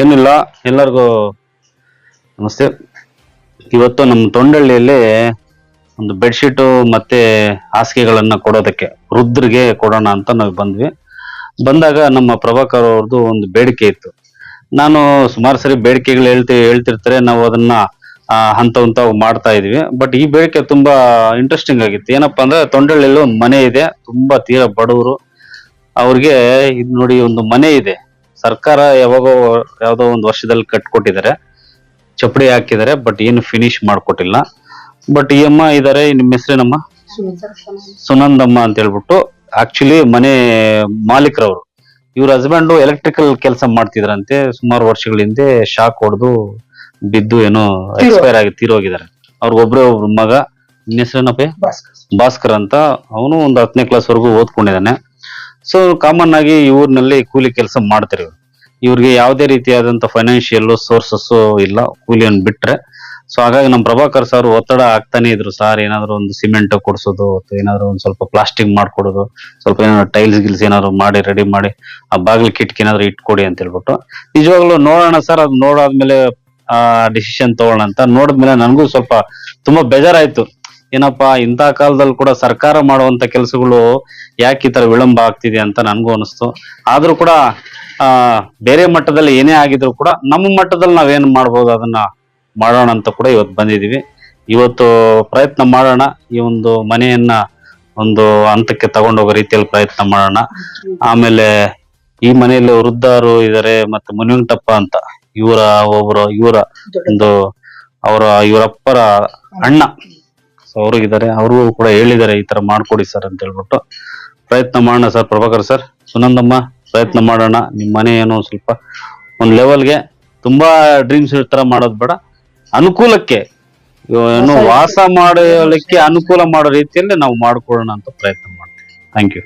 ಏನಿಲ್ಲ, ಎಲ್ಲರಿಗೂ ನಮಸ್ತೆ. ಇವತ್ತು ನಮ್ಮ ತೊಂಡಳ್ಳಿಯಲ್ಲಿ ಒಂದು ಬೆಡ್ಶೀಟು ಮತ್ತೆ ಹಾಸಿಗೆಗಳನ್ನ ಕೊಡೋದಕ್ಕೆ, ವೃದ್ಧರಿಗೆ ಕೊಡೋಣ ಅಂತ ನಾವು ಬಂದ್ವಿ. ಬಂದಾಗ ನಮ್ಮ ಪ್ರಭಾಕರ್ ಅವ್ರದ್ದು ಒಂದು ಬೇಡಿಕೆ ಇತ್ತು. ನಾನು ಸುಮಾರು ಸರಿ ಬೇಡಿಕೆಗಳು ಹೇಳ್ತಿ, ಹೇಳ್ತಿರ್ತಾರೆ, ನಾವು ಅದನ್ನ ಹಂತ ಹಂತ ಮಾಡ್ತಾ ಇದ್ವಿ ಬಟ್ ಈ ಬೇಡಿಕೆ ತುಂಬಾ ಇಂಟ್ರೆಸ್ಟಿಂಗ್ ಆಗಿತ್ತು. ಏನಪ್ಪಾ ಅಂದ್ರೆ ತೊಂಡಳ್ಳಿಯಲ್ಲಿ ಒಂದು ಮನೆ ಇದೆ, ತುಂಬಾ ತೀರಾ ಬಡವರು. ಅವ್ರಿಗೆ ಇದು ನೋಡಿ ಒಂದು ಮನೆ ಇದೆ. ಸರ್ಕಾರ ಯಾವಾಗೋ ಯಾವ್ದೋ ಒಂದು ವರ್ಷದಲ್ಲಿ ಕಟ್ಕೊಟ್ಟಿದ್ದಾರೆ. ಚಪ್ಪಡಿ ಹಾಕಿದ್ದಾರೆ ಬಟ್ ಏನು ಫಿನಿಶ್ ಮಾಡ್ಕೊಟ್ಟಿಲ್ಲ. ಬಟ್ ಈ ಅಮ್ಮ ಇದಾರೆ ನಿಮ್ಮ ಹೆಸರೇನಮ್ಮ? ಸುನಂದಮ್ಮ ಅಂತ ಹೇಳ್ಬಿಟ್ಟು ಆಕ್ಚುಲಿ ಮನೆ ಮಾಲೀಕರವರು. ಇವ್ರ ಹಸ್ಬೆಂಡ್ ಎಲೆಕ್ಟ್ರಿಕಲ್ ಕೆಲಸ ಮಾಡ್ತಿದ್ರಂತೆ ಸುಮಾರು ವರ್ಷಗಳ ಹಿಂದೆ ಶಾಕ್ ಹೊಡೆದು ಬಿದ್ದು ಏನೋ ಎಕ್ಸ್ಪೈರ್ ಆಗಿ ತೀರೋಗಿದ್ದಾರೆ. ಒಬ್ರೇ ಒಬ್ರು ಮಗ ನಿನ್ನ ಹೆಸರೇನಪ್ಪ ಭಾಸ್ಕರ್. ಅಂತ. ಅವನು ಒಂದು ಹತ್ತನೇ ಕ್ಲಾಸ್ ವರೆಗೂ ಓದ್ಕೊಂಡಿದ್ದಾನೆ. ಸೊ ಕಾಮನ್ ಆಗಿ ಈ ಊರಿನಲ್ಲಿ ಕೂಲಿ ಕೆಲಸ ಮಾಡ್ತಾರೆ ಇವ್ರು. ಇವ್ರಿಗೆ ಯಾವುದೇ ರೀತಿಯಾದಂತ ಫೈನಾನ್ಷಿಯಲ್ ಸೋರ್ಸಸ್ ಇಲ್ಲ, ಕೂಲಿಯನ್ನು ಬಿಟ್ರೆ. ಸೊ ಹಾಗಾಗಿ ನಮ್ಮ ಪ್ರಭಾಕರ್ ಸರ್ ಒತ್ತಡ ಆಗ್ತಾನೆ ಇದ್ರು. ಸರ್, ಏನಾದ್ರು ಒಂದು ಸಿಮೆಂಟ್ ಕೊಡ್ಸೋದು, ಅಥವಾ ಏನಾದ್ರು ಒಂದು ಸ್ವಲ್ಪ ಪ್ಲಾಸ್ಟಿಕ್ ಮಾಡ್ಕೊಡೋದು, ಸ್ವಲ್ಪ ಏನಾದ್ರು ಟೈಲ್ಸ್ ಗಿಲ್ಸ್ ಏನಾದ್ರು ಮಾಡಿ ರೆಡಿ ಮಾಡಿ, ಆ ಬಾಗಿಲು ಕಿಟಕಿ ಏನಾದ್ರು ಇಟ್ಕೊಡಿ ಅಂತ ಹೇಳ್ಬಿಟ್ಟು. ನಿಜವಾಗ್ಲೂ ನೋಡೋಣ ಸರ್, ಅದು ನೋಡಾದ್ಮೇಲೆ, ಆ ಡಿಸಿಷನ್ ತಗೊಳ್ಳೋಣ ಅಂತ. ನೋಡಿದ್ಮೇಲೆ ನನಗೂ ಸ್ವಲ್ಪ ತುಂಬಾ ಬೇಜಾರಾಯ್ತು. ಏನಪ್ಪಾ, ಇಂಥ ಕಾಲದಲ್ಲಿ ಕೂಡ ಸರ್ಕಾರ ಮಾಡುವಂತ ಕೆಲಸಗಳು ಯಾಕೆ ಈ ತರ ವಿಳಂಬ ಆಗ್ತಿದೆ ಅಂತ ನನಗೂ ಅನಿಸ್ತು. ಆದ್ರೂ ಕೂಡ, ಆ, ಬೇರೆ ಮಟ್ಟದಲ್ಲಿ ಏನೇ ಆಗಿದ್ರು ಕೂಡ ನಮ್ಮ ಮಟ್ಟದಲ್ಲಿ ನಾವೇನ್ ಮಾಡ್ಬೋದು ಅದನ್ನ ಮಾಡೋಣ ಅಂತ ಕೂಡ ಇವತ್ತು ಬಂದಿದೀವಿ. ಇವತ್ತು ಪ್ರಯತ್ನ ಮಾಡೋಣ. ಈ ಒಂದು ಮನೆಯನ್ನ ಒಂದು ಹಂತಕ್ಕೆ ತಗೊಂಡೋಗೋ ರೀತಿಯಲ್ಲಿ ಪ್ರಯತ್ನ ಮಾಡೋಣ. ಆಮೇಲೆ ಈ ಮನೆಯಲ್ಲಿ ವೃದ್ಧರು ಇದಾರೆ ಮತ್ತೆ ಮುನಿವೆಂಕಟಪ್ಪ ಅಂತ, ಇವರ ಒಬ್ಬರು ಇವರ ಒಂದು ಅವರ ಇವರಪ್ಪರ ಅಣ್ಣ. ಸೊ ಅವ್ರಿಗಿದ್ದಾರೆ ಅವ್ರಿಗೂ ಕೂಡ ಹೇಳಿದ್ದಾರೆ ಈ ತರ ಮಾಡ್ಕೊಡಿ ಸರ್ ಅಂತ ಹೇಳ್ಬಿಟ್ಟು. ಪ್ರಯತ್ನ ಮಾಡೋಣ ಸರ್ ಪ್ರಭಾಕರ್ ಸರ್. ಸುನಂದಮ್ಮ ಪ್ರಯತ್ನ ಮಾಡೋಣ. ನಿಮ್ಮ ಮನೆ ಏನೋ ಸ್ವಲ್ಪ ಒಂದು ಲೆವೆಲ್ಗೆ ತುಂಬಾ ಡ್ರೀಮ್ಸ್ ತರ ಮಾಡೋದ್ ಬೇಡ. ಅನುಕೂಲಕ್ಕೆ ಏನು ವಾಸ ಮಾಡಲಿಕ್ಕೆ ಅನುಕೂಲ ಮಾಡೋ ರೀತಿಯಲ್ಲಿ ನಾವು ಮಾಡ್ಕೊಳ್ಳೋಣ ಅಂತ ಪ್ರಯತ್ನ ಮಾಡ್ತೀವಿ. Thank you